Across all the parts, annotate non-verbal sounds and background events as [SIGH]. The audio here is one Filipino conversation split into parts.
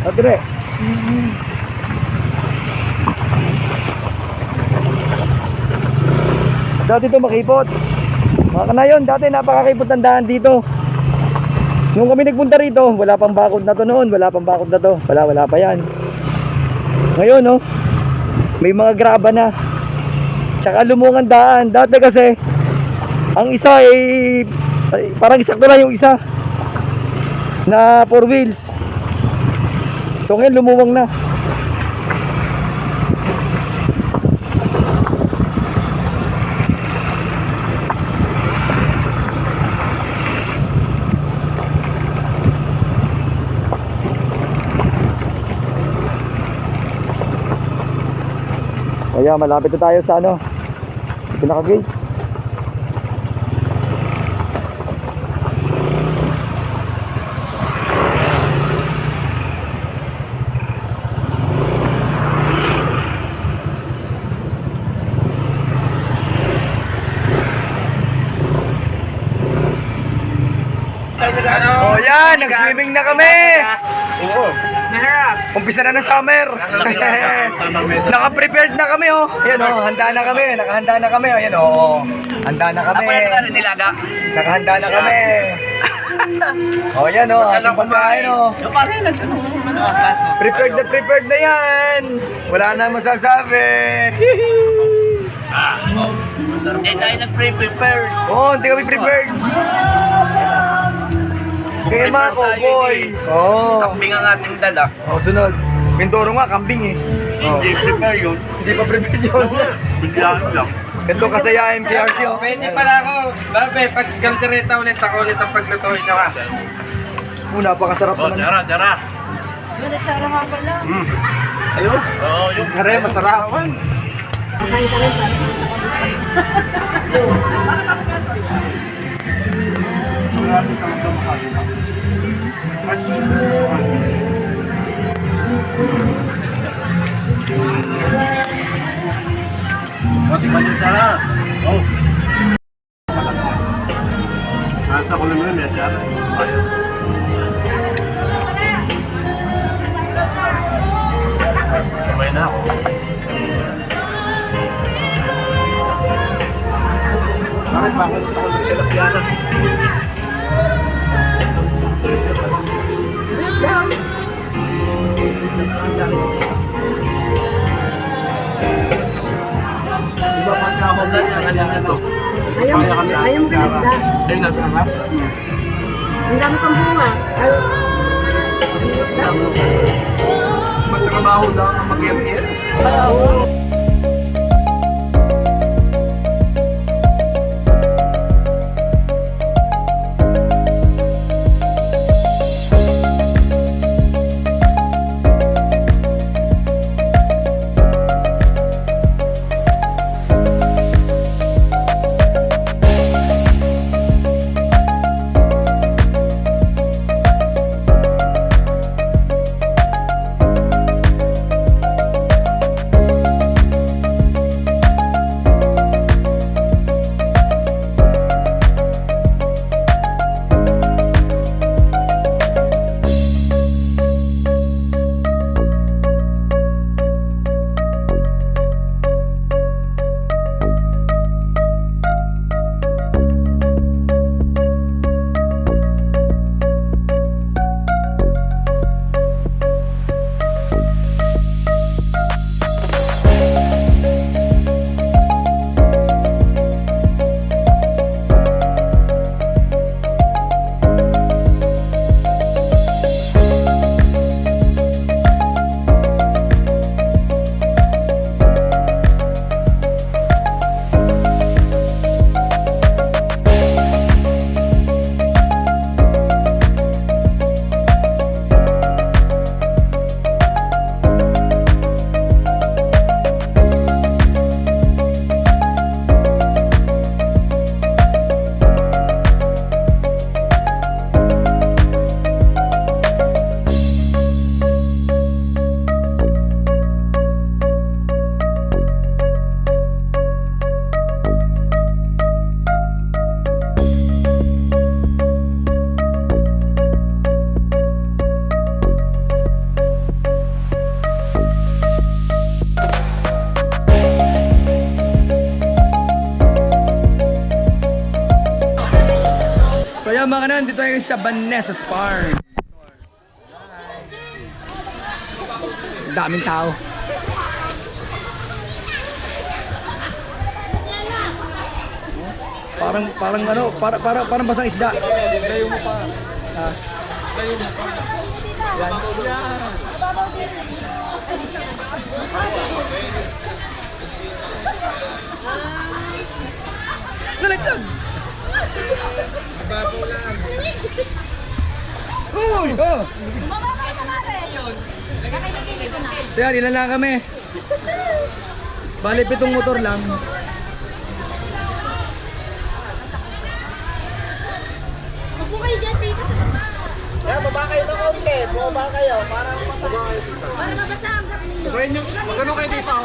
Adre. Dati to makipot. Mga kanayon, dati napakakipot ng daan dito. Nung kami nagpunta rito, wala pang bakod na to noon, wala pang bakod na to. Wala, wala pa yan. Ngayon, no, may mga graba na. Tsaka lumungan daan. Dati kasi, ang isa ay ay, parang isakto lang yung isa na four wheels. So ngayon lumuwang na. Kaya malapit na tayo sa ano, pinaka-gate. Oh yan, nag-swimming na kami. Oo. Umpisa na ng summer. [LAUGHS] Naka-prepared na kami oh. Ayan oh, handa na kami. Nakahanda na kami. Ayan oh. Handa na kami. Nakahanda na kami. [LAUGHS] Oh, yan oh, ating pagkain oh. Yung pare, nagtanong ano ang kaso. Prepared na prepared na yan. Wala na masasabi. [LAUGHS] Eh, tayo nag-pre-prepare. Oh, hindi kami prepared. Kaya mga cowboy. Oh. Kambing ang ating dala. Oh, sunod. Pintoro nga, kambing eh. Oh. Hindi prepare yun. Hindi pa prepared yun. Biglaan lang. Ganito kasaya MTRC oh. Pwede pala ako. Babe, pag kaldereta ulit ako ulit ang paglutuin siya ka. Oh, napakasarap Oh, naman. tara, tara. Manachara nga pala. Ayos. Oo, yung Kare, masarap. Kain ka rin [LAUGHS] pala. Mati ba dyan, tara? Oh. Nasa ko lang yun. Ayos. Sabay na ako. Bakit ba ako gusto ko ng tilapiyana? Di ba pagka ako lang sa kanya ito? Ayaw mo, ayaw mo kanasda. Ay, nasa harap. Ang dami kang bunga. Magtrabaho lang ang mag-iir. Ayan mga kanan, dito tayo sa Vanessa's Farm. Ang daming tao. Parang parang ano, para, para, parang basang isda. Layo mo pa. Ah. Layo mo pa. Nalagdag! Babaw lang. Uy! Oh! So yan, ilan lang kami. Bali, pitong motor lang. Huwag kayo dyan dito sa baba. Kaya baba kayo ng konti. Bumaba kayo. Parang Para mabasa ang gabi. So inyo, magano kayo dito?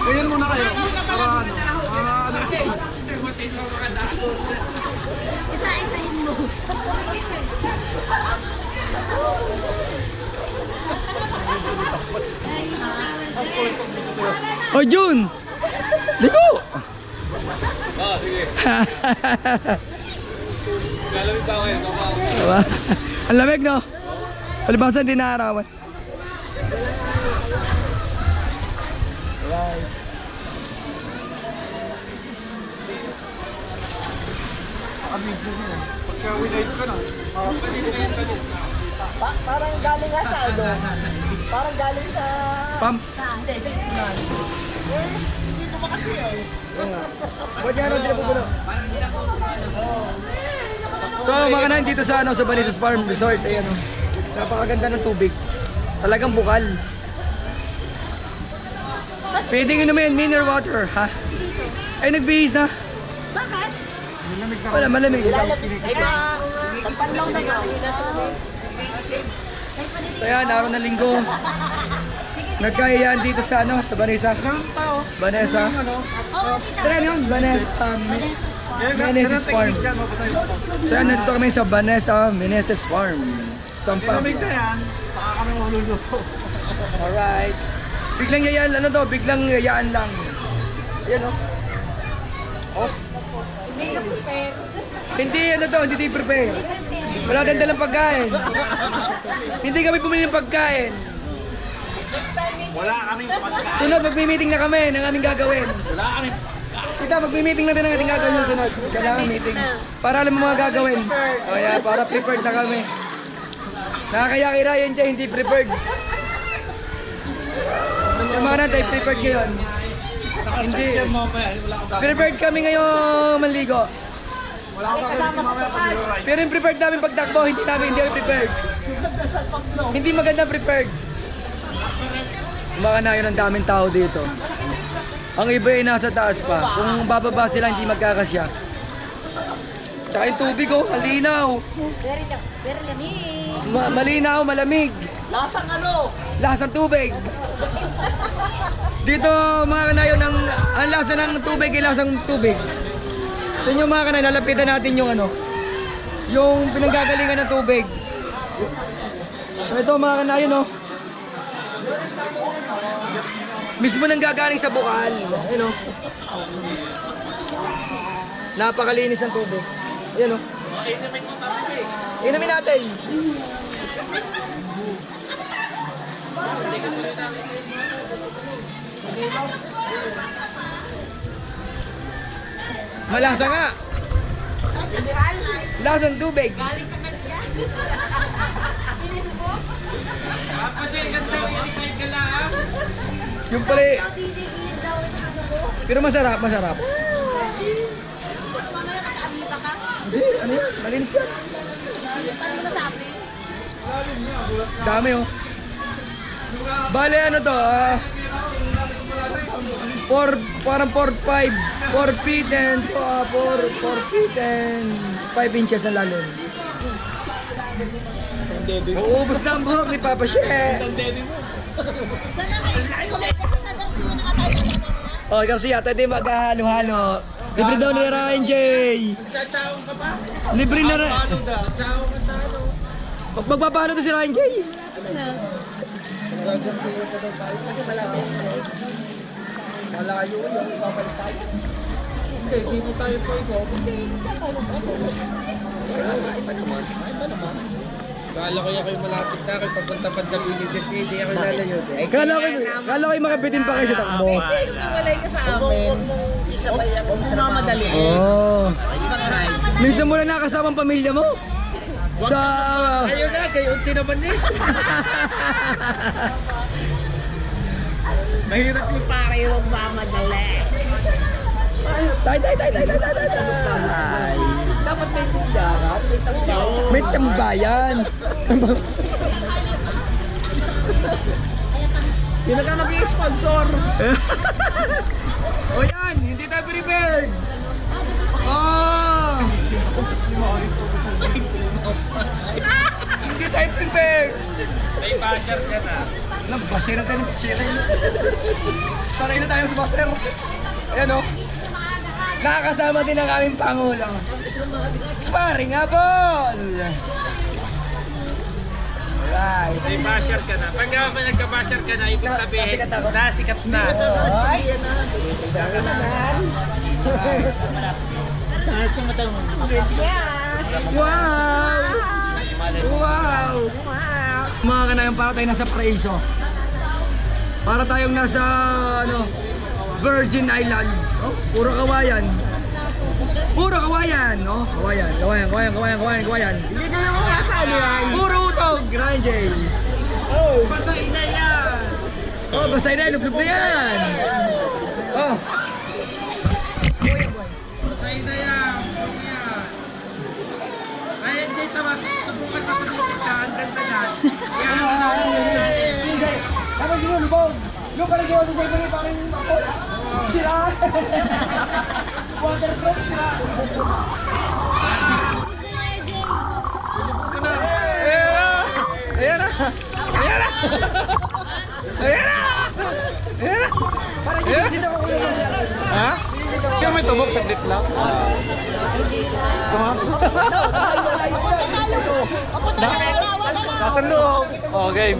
Ganyan muna kayo. Para ano. ah, ano. Isa-isahin mo. Oh, Jun! Ligo! Ah, sige. [LAUGHS] Lalamig pa ako eh. Ang lamig, no? Palibasa, hindi naarawan. Pagka winite ka na. Pa- parang galing nga sa ano? Parang galing sa... Pam, Sa hindi, sa Ipunan. Eh, hindi naman kasi eh. ba't yan ang pinapupuno? So, mga dito sa, ano, sa Banisas Farm Resort, ayan, oh. Napakaganda ng tubig. Talagang bukal. Pwedeng inumin, mineral water, ha? Ay, nagbihis na. Wala, malamig. Na nga. So yan, araw na linggo. Nagkayayaan dito sa ano, sa Vanessa. Tayo. Vanessa. Ano? Tara yun, Vanessa. Um, Vanessa's ganun Farm. So yan, nandito kami sa Vanessa, Vanessa's Farm. Sampa. Lamig na yan. Baka kami maluluso. Alright. Biglang yayaan, ano to, biglang yayaan lang. Ayan oh. Oh. Hindi ano to, hindi tayo prepare. Wala tayong dalang pagkain. hindi kami bumili ng pagkain. Wala kaming pagkain. Sunod, magmi-meeting na kami ng aming gagawin. Wala kaming Kita, magmi-meeting na din ang ating gagawin yung sunod. Kailangan meeting. Para alam mo mga gagawin. O yeah, para prepared na kami. Nakakaya kay Ryan dyan, hindi prepared. Yung mga natin, prepared ngayon. Hindi. Prepared kami ngayon manligo. Wala akong pag right. Pero yung prepared namin pagtakbo, hindi namin, hindi kami prepared. Hindi maganda prepared. Baka na yun ang daming tao dito. Ang iba ay nasa taas pa. Kung bababa sila, hindi magkakasya. Tsaka yung tubig oh, malinaw. Very, very lamig. Ma- malinaw, malamig. Lasang ano? Lasang tubig. Dito mga kanayon, ang, ang lasa ng tubig ay lasang tubig. Yung mga kanayon, lalapitan natin yung ano, yung pinanggagalingan ng tubig. So ito mga kanayon, oh. Mismo nang gagaling sa bukal. Ayun, oh. Napakalinis ng tubig. Ayan, oh. Inumin natin. Malasa nga. Lasang tubig. Tapos yung ganda yung recycle lang ah. Yung pala eh. Pero masarap, masarap. Mamaya mag-aamiba ka. Hindi, ano yan? Malinis yan. Paano mo nasabi? Dami oh. Bale ano to, ah... 4, parang 4, 5, 4 feet and, uh, 4, 4 feet and 5 inches ang lalim. Uubos na ang buhok ni Papa She. Sana sana sino nakatayo Oh, Garcia, tayo maghahalo-halo. Libre daw ni Ryan J. Chachaong ka pa? Libre na rin. Ano daw? Chachaong ka. Magpapalo to si Ryan J. Malayo yun. Hindi, dito tayo po ikaw. Kala ko yung kayo malapit na kayo papunta pa Davao de City. Ako lalayo. Eh, Kala ko, kala ko makabitin pa kayo sa takbo. Walay ka sa amin. Isa pa yan. Huwag mo mamadali. Oh. Minsan mo na nakasama ang pamilya mo? Sa... Ayun na, kayo unti naman eh. [LAUGHS] Mahirap yung pare yung mamadali. Tay, tay, tay, tay, tay, tay, tay, tay. Dapat may tindahan, may tambayan. May tambayan. Yun na ka mag-sponsor. [LAUGHS] O yan, hindi tayo prepared. Prepared. May basher ka na. Alam, basiran tayo ng basiran. Sanay na tayo sa baser. Ayan o. Nakakasama din ang aming Pangulo. Paring Abol! Alright. May basher ka na. Pag uh, nagka-basher ka na, ibig sabihin, nasikat ako. nasikat na. Wow! Wow! Mga kanayang para tayo nasa Paraiso. Para tayong nasa ano, Virgin Island. Oh, puro kawayan. Puro kawayan, no? Kawayan, kawayan, kawayan, kawayan, kawayan, kawayan. Hindi ka naman kasali yan. Puro utog, Rangel. Pasay na yan! Oh, basta na, lublub na yan. Oh, Pasay na yan! Huwag yan! Hindi tama. Subukan mo sa musika. Ang ganda. Yan! Tama yun, lubog. Yung kalagawa sa sayo ni parang ako. Sira. [LAUGHS] Waterproof, sira. Ayan na! Ayan na! Ayan na! Ayan na! Parang sinisita ko kung naman siya. Ha? Yung may tubog, saglit lang. Suma? Nasa loob. Oh, game.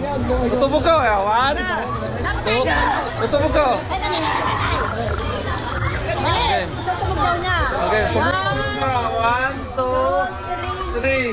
Tutubog ko. eh. One. Two. Tutubog ko. Okay. Okay. Tubog ko. One, two, three.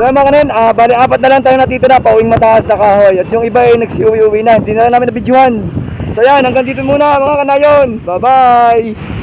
So mga kanin, ah, bali apat na lang tayo natito na pauwing mataas na kahoy. At yung iba ay nagsiuwi-uwi na, hindi na lang namin nabidyohan. So yan, hanggang dito muna mga kanayon. Bye bye